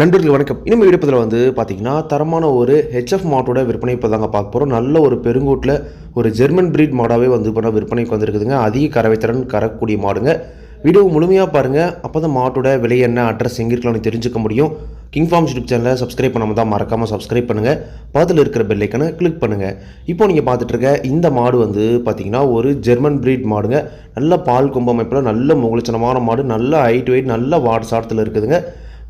நண்பர்கள் வணக்கம். இனிமேல் எடுப்பதில் வந்து பார்த்தீங்கன்னா தரமான ஒரு ஹெச்எஃப் மாட்டோட விற்பனை இப்போ தாங்க பார்க்க போகிறோம் நல்ல ஒரு பெருங்கூட்டில் ஒரு ஜெர்மன் பிரீட் மாடாகவே வந்து இப்போ விற்பனைக்கு வந்திருக்குதுங்க. அதிக திறன் கறக்கூடிய மாடுங்க. வீடியோ முழுமையாக பாருங்கள் அப்போ தான் மாட்டோட விலை என்ன அட்ரஸ் எங்கே இருக்கலாம்னு தெரிஞ்சுக்க முடியும். கிங் ஃபார்ம் யூடியூப் சேனலை சப்ஸ்கிரைப் பண்ணாமல் தான் மறக்காமல் சப்ஸ்கிரைப் பண்ணுங்கள் பக்கத்தில் இருக்கிற பெல்லைக்கனை கிளிக் பண்ணுங்கள் இப்போ நீங்கள் பார்த்துட்ருக்க இந்த மாடு வந்து பார்த்தீங்கன்னா ஒரு ஜெர்மன் பிரீட் மாடுங்க நல்ல பால் கொம்பு அமைப்பில் நல்ல முகலட்சணமான மாடு நல்ல ஹைட் வெயிட் நல்ல வாட் சாட்டத்தில் இருக்குதுங்க.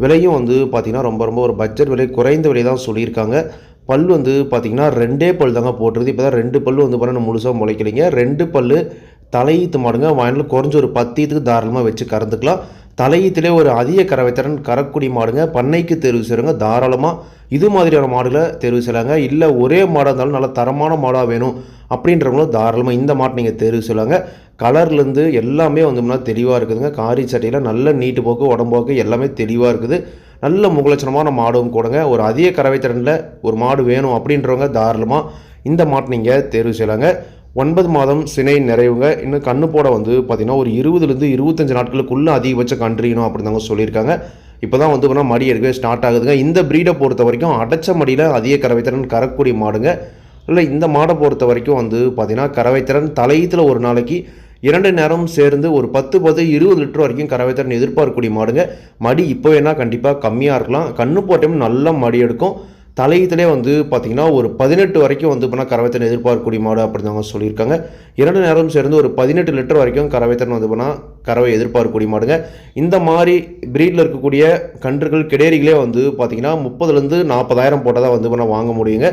விலையும் வந்து பார்த்திங்கன்னா ரொம்ப ரொம்ப ஒரு பட்ஜெட் விலை குறைந்த விலை தான் சொல்லியிருக்காங்க. பல் வந்து பார்த்திங்கன்னா ரெண்டே பல் தாங்க போட்டுருது இப்போ தான் ரெண்டு பல் வந்து பண்ண முழுசாக முளைக்கலைங்க. ரெண்டு பல் தலையீத்து மாடுங்க வாயினில் குறைஞ்ச ஒரு பத்தியத்துக்கு தாராளமாக வச்சு கறந்துக்கலாம். தலையீத்திலே ஒரு அதிக கறவைத்திறன் கறக்குடி மாடுங்க பண்ணைக்கு தேர்வு செய்கிறவங்க தாராளமாக இது மாதிரியான மாடுகளை தேர்வு செய்யலாங்க. இல்லை ஒரே மாடாக இருந்தாலும் நல்ல தரமான மாடாக வேணும் அப்படின்றவங்களும் தாராளமாக இந்த மாட்டை நீங்கள் தேர்வு செய்யலாங்க. கலர்லேருந்து எல்லாமே வந்தோம்னா தெளிவாக இருக்குதுங்க. காரி சட்டையில் நல்ல நீட்டு போக்கு உடம்போக்கு எல்லாமே தெளிவாக இருக்குது. நல்ல முகலட்சணமான மாடும் கூடங்க. ஒரு அதிக கறவைத்திறனில் ஒரு மாடு வேணும் அப்படின்றவங்க தாராளமாக இந்த மாட்டை நீங்கள் தேர்வு செய்யலாங்க. ஒன்பது மாதம் சினை நிறைவுங்க. இன்னும் கண்ணு போட வந்து பார்த்திங்கன்னா ஒரு இருபதுலேருந்து இருபத்தஞ்சு நாட்களுக்குள்ளே அதிகபட்சம் கன்றியணும் அப்படின்னு தாங்க சொல்லியிருக்காங்க. இப்போ தான் வந்து மடி எடுக்கவே ஸ்டார்ட் ஆகுதுங்க. இந்த ப்ரீடை பொறுத்த வரைக்கும் அடைச்ச மடியில் அதிக கறவைத்திறன் கறக்கூடிய மாடுங்க. இல்லை இந்த மாடை பொறுத்த வரைக்கும் வந்து பார்த்திங்கன்னா கறவைத்திறன் தலையீத்தில் ஒரு நாளைக்கு இரண்டு நேரம் சேர்ந்து ஒரு பத்து பத்து இருபது லிட்டர் வரைக்கும் கறவைத்திறன் எதிர்பார்க்கக்கூடிய மாடுங்க. மடி இப்போ வேணால் கண்டிப்பாக கம்மியாக இருக்கலாம். கண்ணு போட்டையும் நல்ல மடி எடுக்கும். தலையீத்திலே வந்து பார்த்திங்கன்னா ஒரு பதினெட்டு வரைக்கும் வந்து பண்ணால் கறவைத்திறன் எதிர்பார்க்கக்கூடிய மாடு அப்படிதாங்க சொல்லியிருக்காங்க. இரண்டு நேரம் சேர்ந்து ஒரு பதினெட்டு லிட்டர் வரைக்கும் கறவைத்திறன் வந்து பண்ணால் கறவை எதிர்பார்க்கக்கூடிய மாடுங்க. இந்த மாதிரி ப்ரீடில் இருக்கக்கூடிய கன்றுகள் கிடேரிகளே வந்து பார்த்திங்கன்னா முப்பதுலேருந்து நாற்பதாயிரம் போட்டால் தான் வந்து பண்ணால் வாங்க முடியுங்க.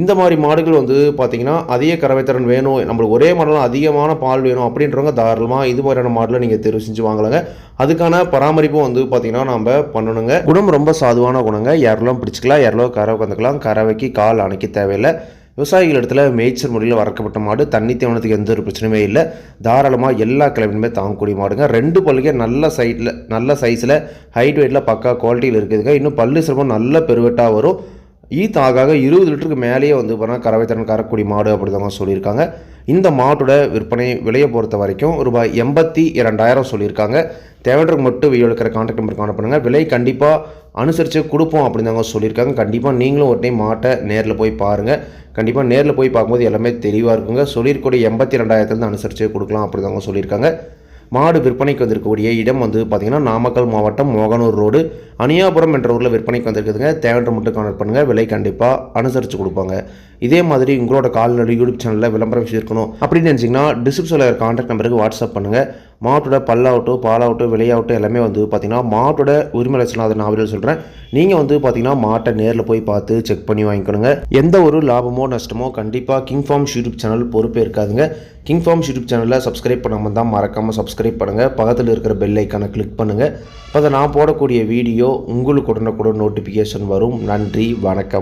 இந்த மாதிரி மாடுகள் வந்து பார்த்திங்கன்னா அதிக கறவைத்திறன் வேணும் நம்மளுக்கு ஒரே மாடலாம் அதிகமான பால் வேணும் அப்படின்றவங்க தாராளமாக இது மாதிரியான மாடலை நீங்கள் தேர்வு செஞ்சு வாங்கலாங்க. அதுக்கான பராமரிப்பும் வந்து பார்த்திங்கன்னா நம்ம பண்ணணுங்க. குணம் ரொம்ப சாதுவான குணங்க. யாரெல்லாம் பிடிச்சிக்கலாம் யாரெல்லாம் கறவை கந்துக்கலாம் கறவைக்கு கால் அணைக்க தேவையில்லை. விவசாயிகள் இடத்துல மேய்ச்சல் முறையில் வறக்கப்பட்ட மாடு தண்ணி தேவனத்துக்கு எந்த ஒரு பிரச்சனையுமே இல்லை. தாராளமாக எல்லா கிழமையுமே தாங்கக்கூடிய மாடுங்க. ரெண்டு பல்லுக்கே நல்ல சைட்டில் நல்ல சைஸில் ஹைட் வெயிட்டில் பக்கா குவாலிட்டியில் இருக்குதுங்க. இன்னும் பல்லு சிரமம் நல்ல பெருவெட்டாக வரும். ஈத் இருபது லிட்டருக்கு மேலேயே வந்து பார்த்தீங்கன்னா கறவைத்திறன் கறக்கூடிய மாடு அப்படிதாங்க சொல்லியிருக்காங்க. இந்த மாட்டோட விற்பனை விலையை பொறுத்த வரைக்கும் ரூபாய் எண்பத்தி இரண்டாயிரம் சொல்லியிருக்காங்க. தேவைன்றவங்க மட்டும் வீடியோ இருக்கிற கான்டாக்ட் நம்பர் காண பண்ணுங்கள் விலை கண்டிப்பாக அனுசரித்து கொடுப்போம் அப்படிதாங்க சொல்லியிருக்காங்க. கண்டிப்பாக நீங்களும் ஒரு டைம் மாட்டை நேரில் போய் பாருங்கள் கண்டிப்பாக நேரில் போய் பார்க்கும்போது எல்லாமே தெளிவாக இருக்குங்க. சொல்லியிருக்கூடிய எண்பத்தி ரெண்டாயிரத்துலேருந்து அனுசரித்து கொடுக்கலாம் அப்படிதாங்க சொல்லியிருக்காங்க. மாடு விற்பனைக்கு வந்திருக்கக்கூடிய இடம் வந்து பார்த்திங்கன்னா நாமக்கல் மாவட்டம் மோகனூர் ரோடு. அணியாபுரம் என்ற ஊரில் விற்பனைக்கு வந்திருக்குதுங்க. தேவைன்ற மட்டும் கனெக்ட் பண்ணுங்கள் விலை கண்டிப்பாக அனுசரித்து கொடுப்பாங்க. இதே மாதிரி உங்களோட கால்நடை யூடியூப் சேனலில் விளம்பரம் செய்திருக்கணும் அப்படின்னு நினச்சிங்கன்னா டிஸ்கிரிப்ஷனில் கான்டாக்ட் நம்பருக்கு வாட்ஸ்அப் பண்ணுங்கள் மாட்டோட பல்லாகட்டும் பாலாகட்டும் விலையாகட்டும் எல்லாமே வந்து பார்த்திங்கன்னா மாட்டோட உரிமை லட்சணம் அதை நான் சொல்கிறேன் நீங்கள் வந்து பார்த்திங்கன்னா மாட்டை நேரில் போய் பார்த்து செக் பண்ணி வாங்கிக்கணுங்க. எந்த ஒரு லாபமோ நஷ்டமோ கண்டிப்பாக கிங் ஃபார்ம்ஸ் யூடியூப் சேனல் பொறுப்பே இருக்காதுங்க. கிங் ஃபார்ம்ஸ் யூடியூப் சேனலில் சப்ஸ்கிரைப் பண்ணாமல் தான் மறக்காமல் சப்ஸ்கிரைப் பண்ணுங்கள் பக்கத்தில் இருக்கிற பெல் ஐக்கானை கிளிக் பண்ணுங்கள் அதை நான் போடக்கூடிய வீடியோ உங்களுக்கு உடனுக்குடன் நோட்டிஃபிகேஷன் வரும். நன்றி வணக்கம்.